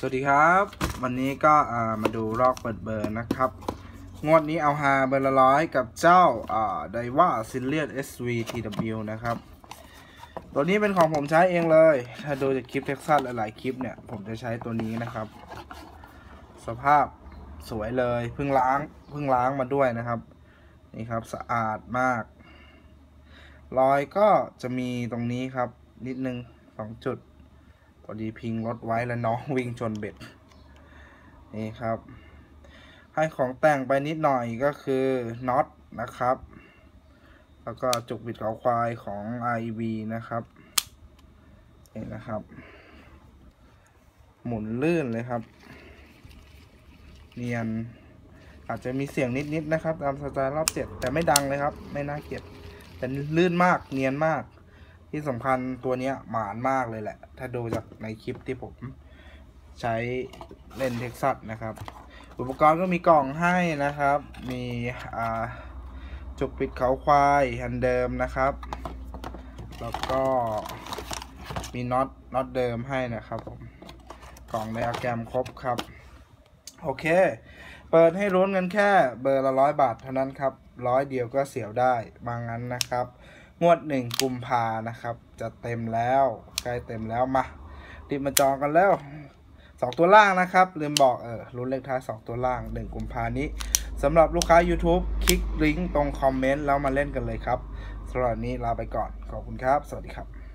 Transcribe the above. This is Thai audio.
สวัสดีครับ วันนี้ก็มาดูรอกเปิดเบอร์นะครับ งวดนี้เอาฮาเบอร์ละร้อยกับเจ้าอ่าไดว่าซิลเลียน SVTW นะครับ ตัวนี้เป็นของผมใช้เองเลย ถ้าดูจากคลิปเท็กซัสหลายๆคลิปเนี่ย ผมจะใช้ตัวนี้นะครับ สภาพสวยเลยเพิ่งล้างเพิ่งล้างมาด้วยนะครับ นี่ครับสะอาดมาก รอยก็จะมีตรงนี้ครับนิดนึงสองจุด พอดีพิงรถไว้แล้วน้องวิ่งชนเบ็ด นี่ครับ ให้ของแต่งไปนิดหน่อยก็คือน็อตนะครับ แล้วก็จุกบิดเขาควายของ REV นะครับ นี่นะครับ หมุนลื่นเลยครับ เนียน อาจจะมีเสียงนิดๆนะครับ ตามสไตล์รอบเจ็ดแต่ไม่ดังเลยครับ ไม่น่าเกลียดแต่ลื่นมากเนียนมาก ที่สำคัญตัวนี้หมานมากเลยแหละ ถ้าดูจากในคลิปที่ผมใช้เล่นเท็กซัสนะครับ อุปกรณ์ก็มีกล่องให้นะครับ มีอ่าจุกปิดเขาควายอันเดิมนะครับ แล้วก็มีน็อตน็อตเดิมให้นะครับผมกล่องไดอะแกรมครบครับ โอเค เปิดให้รุ้นกันแค่เบอร์ละร้อยบาทเท่านั้นครับร้อยเดียวก็เสียวได้มางงั้นนะครับ งวดหนึ่งกุมภานะครับ จะเต็มแล้วใกล้เต็มแล้วมารีบมาจองกันแล้วสองตัวล่างนะครับ ลืมบอกเออรุ่นเลขท้ายสองตัวล่างหนึ่งกุมภานี้สำหรับลูกค้า YouTube คลิกลิงก์ตรงคอมเมนต์แล้วมาเล่นกันเลยครับสำหรับนี้ลาไปก่อนขอบคุณครับ สวัสดีครับ